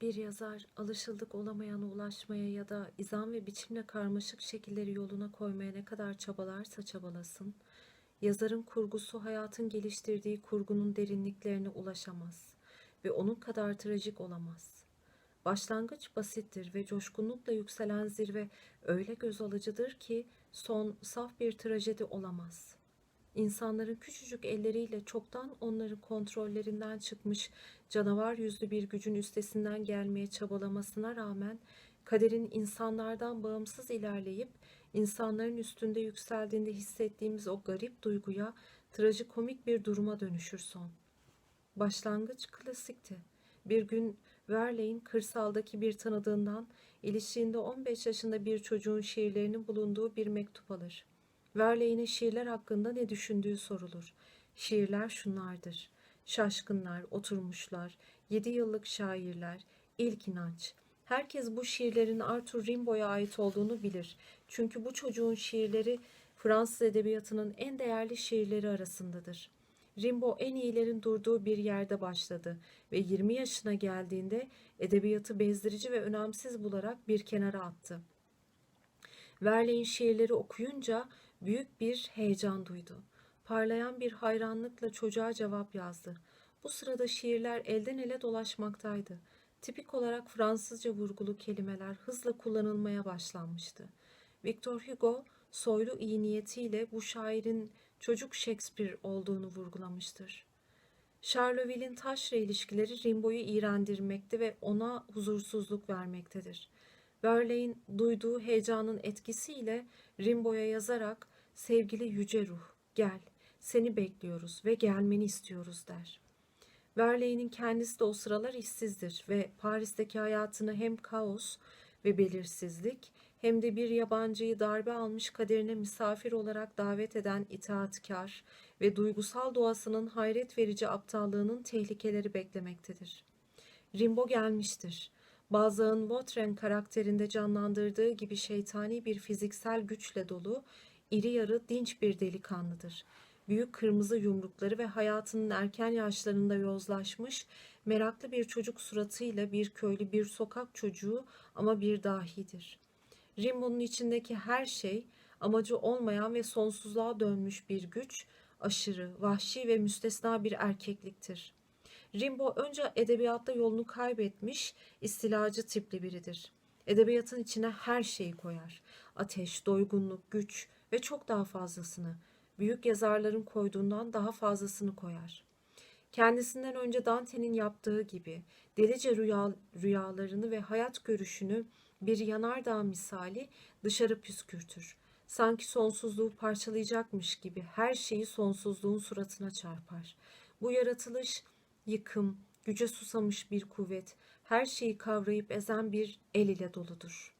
Bir yazar alışıldık olamayana ulaşmaya ya da izan ve biçimle karmaşık şekilleri yoluna koymaya ne kadar çabalarsa çabalasın, yazarın kurgusu hayatın geliştirdiği kurgunun derinliklerine ulaşamaz ve onun kadar trajik olamaz. Başlangıç basittir ve coşkunlukla yükselen zirve öyle göz alıcıdır ki son saf bir trajedi olamaz. İnsanların küçücük elleriyle çoktan onların kontrollerinden çıkmış canavar yüzlü bir gücün üstesinden gelmeye çabalamasına rağmen kaderin insanlardan bağımsız ilerleyip insanların üstünde yükseldiğinde hissettiğimiz o garip duyguya trajikomik bir duruma dönüşür son. Başlangıç klasikti. Bir gün Verlaine kırsaldaki bir tanıdığından ilişiğinde 15 yaşında bir çocuğun şiirlerinin bulunduğu bir mektup alır. Verlaine'e şiirler hakkında ne düşündüğü sorulur. Şiirler şunlardır. Şaşkınlar, oturmuşlar, yedi yıllık şairler, ilk inanç. Herkes bu şiirlerin Arthur Rimbaud'a ait olduğunu bilir. Çünkü bu çocuğun şiirleri Fransız edebiyatının en değerli şiirleri arasındadır. Rimbaud en iyilerin durduğu bir yerde başladı ve 20 yaşına geldiğinde edebiyatı bezdirici ve önemsiz bularak bir kenara attı. Verlaine şiirleri okuyunca büyük bir heyecan duydu. Parlayan bir hayranlıkla çocuğa cevap yazdı. Bu sırada şiirler elden ele dolaşmaktaydı. Tipik olarak Fransızca vurgulu kelimeler hızla kullanılmaya başlanmıştı. Victor Hugo soylu iyi niyetiyle bu şairin çocuk Shakespeare olduğunu vurgulamıştır. Charleville'in taşra ilişkileri Rimbaud'u iğrendirmekte ve ona huzursuzluk vermektedir. Verlaine duyduğu heyecanın etkisiyle Rimbaud'a yazarak sevgili yüce ruh gel seni bekliyoruz ve gelmeni istiyoruz der. Verlaine'in kendisi de o sıralar işsizdir ve Paris'teki hayatını hem kaos ve belirsizlik hem de bir yabancıyı darbe almış kaderine misafir olarak davet eden itaatkar ve duygusal doğasının hayret verici aptallığının tehlikeleri beklemektedir. Rimbaud gelmiştir. Balzac'ın Vautrin karakterinde canlandırdığı gibi şeytani bir fiziksel güçle dolu, iri yarı dinç bir delikanlıdır. Büyük kırmızı yumrukları ve hayatının erken yaşlarında yozlaşmış, meraklı bir çocuk suratıyla bir köylü bir sokak çocuğu ama bir dahidir. Rimbaud'un içindeki her şey amacı olmayan ve sonsuzluğa dönmüş bir güç, aşırı, vahşi ve müstesna bir erkekliktir. Rimbaud önce edebiyatta yolunu kaybetmiş, istilacı tipli biridir. Edebiyatın içine her şeyi koyar. Ateş, doygunluk, güç ve çok daha fazlasını. Büyük yazarların koyduğundan daha fazlasını koyar. Kendisinden önce Dante'nin yaptığı gibi delice rüya, rüyalarını ve hayat görüşünü bir yanardağ misali dışarı püskürtür. Sanki sonsuzluğu parçalayacakmış gibi her şeyi sonsuzluğun suratına çarpar. Bu yaratılış yıkım, güce susamış bir kuvvet, her şeyi kavrayıp ezen bir el ile doludur.''